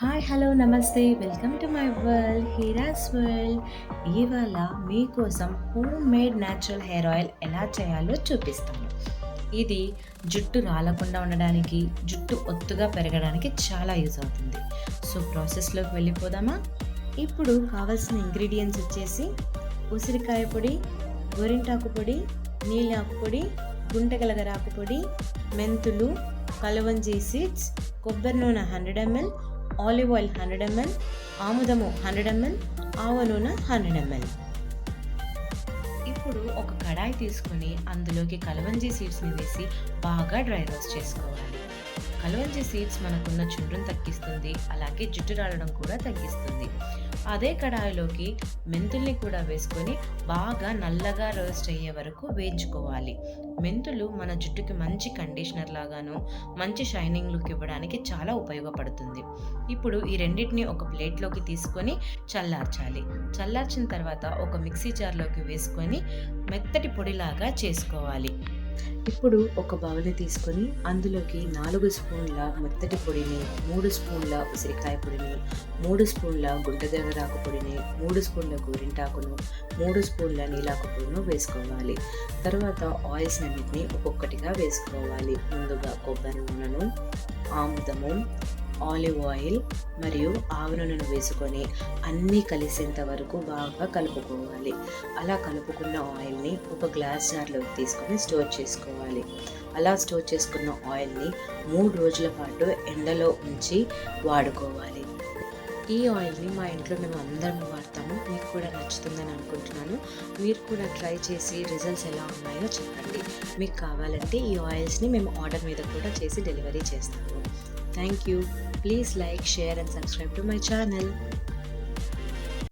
Hi hello నమస్తే welcome to my world Heera's world ఇవాళ మీకోసం home made natural hair oil ఎలా చేయాలో చూపిస్తాను. ఇది జుట్టు రాలకుండా ఉండడానికి జుట్టు ఒత్తుగా పెరగడానికి చాలా యూజ్ అవుతుంది. సో ప్రాసెస్లోకి వెళ్ళిపోదామా? ఇప్పుడు కావాల్సిన ఇంగ్రీడియంట్స్ వచ్చేసి ఉసిరికాయ పొడి గోరింటాకు పొడి నీళ్ళాకు పొడి గుంటగలగరాకు పొడి మెంతులు కలవంజీ సీడ్స్ కొబ్బరి నూనె hundred ML olive oil hundred ML ఆముదము hundred ML ఆవ నూనె హండ్రెడ్ ఎంఎల్. ఇప్పుడు ఒక కడాయి తీసుకొని అందులోకి కలవంజీ సీడ్స్ని వేసి బాగా డ్రై రోస్ట్ చేసుకోవాలి. కలవంజీ సీడ్స్ మనకున్న చుండ్రును తగ్గిస్తుంది అలాగే జుట్టు రాలడం కూడా తగ్గిస్తుంది. అదే కడాయిలోకి మెంతుల్ని కూడా వేసుకొని బాగా నల్లగా రోస్ట్ అయ్యే వరకు వేయించుకోవాలి. మెంతులు మన జుట్టుకి మంచి కండిషనర్ లాగాను మంచి షైనింగ్ లుక్ ఇవ్వడానికి చాలా ఉపయోగపడుతుంది. ఇప్పుడు ఈ రెండింటిని ఒక ప్లేట్లోకి తీసుకొని చల్లార్చాలి. చల్లార్చిన తర్వాత ఒక మిక్సీ జార్లోకి వేసుకొని మెత్తటి పొడిలాగా చేసుకోవాలి. ఇప్పుడు ఒక బౌల్ని తీసుకొని అందులోకి నాలుగు స్పూన్ల మెత్తటి పొడిని మూడు స్పూన్ల ఉసిరికాయ పొడిని మూడు స్పూన్ల గుంటగర్రాకు పొడిని మూడు స్పూన్ల గోరింటాకును మూడు స్పూన్ల నీలాకు పొడిను వేసుకోవాలి. తర్వాత ఆయిల్స్ అన్నిటిని ఒక్కొక్కటిగా వేసుకోవాలి. ముందుగా కొబ్బరి నూనెను ఆముదము ఆలివ్ ఆయిల్ మరియు ఆవు నూనెను వేసుకొని అన్నీ కలిసేంత వరకు బాగా కలుపుకోవాలి. అలా కలుపుకున్న ఆయిల్ని ఒక గ్లాస్ జార్లోకి తీసుకొని స్టోర్ చేసుకోవాలి. అలా స్టోర్ చేసుకున్న ఆయిల్ని మూడు రోజుల పాటు ఎండలో ఉంచి వాడుకోవాలి. ఈ ఆయిల్ని మా ఇంట్లో మేము అందరం వాడతాము. మీకు కూడా నచ్చుతుందని అనుకుంటున్నాను. మీరు కూడా ట్రై చేసి రిజల్ట్స్ ఎలా ఉన్నాయో చెప్పండి. మీకు కావాలంటే ఈ ఆయిల్స్ని మేము ఆర్డర్ మీద కూడా చేసి డెలివరీ చేస్తాము. Thank you. Please like, share and subscribe to my channel.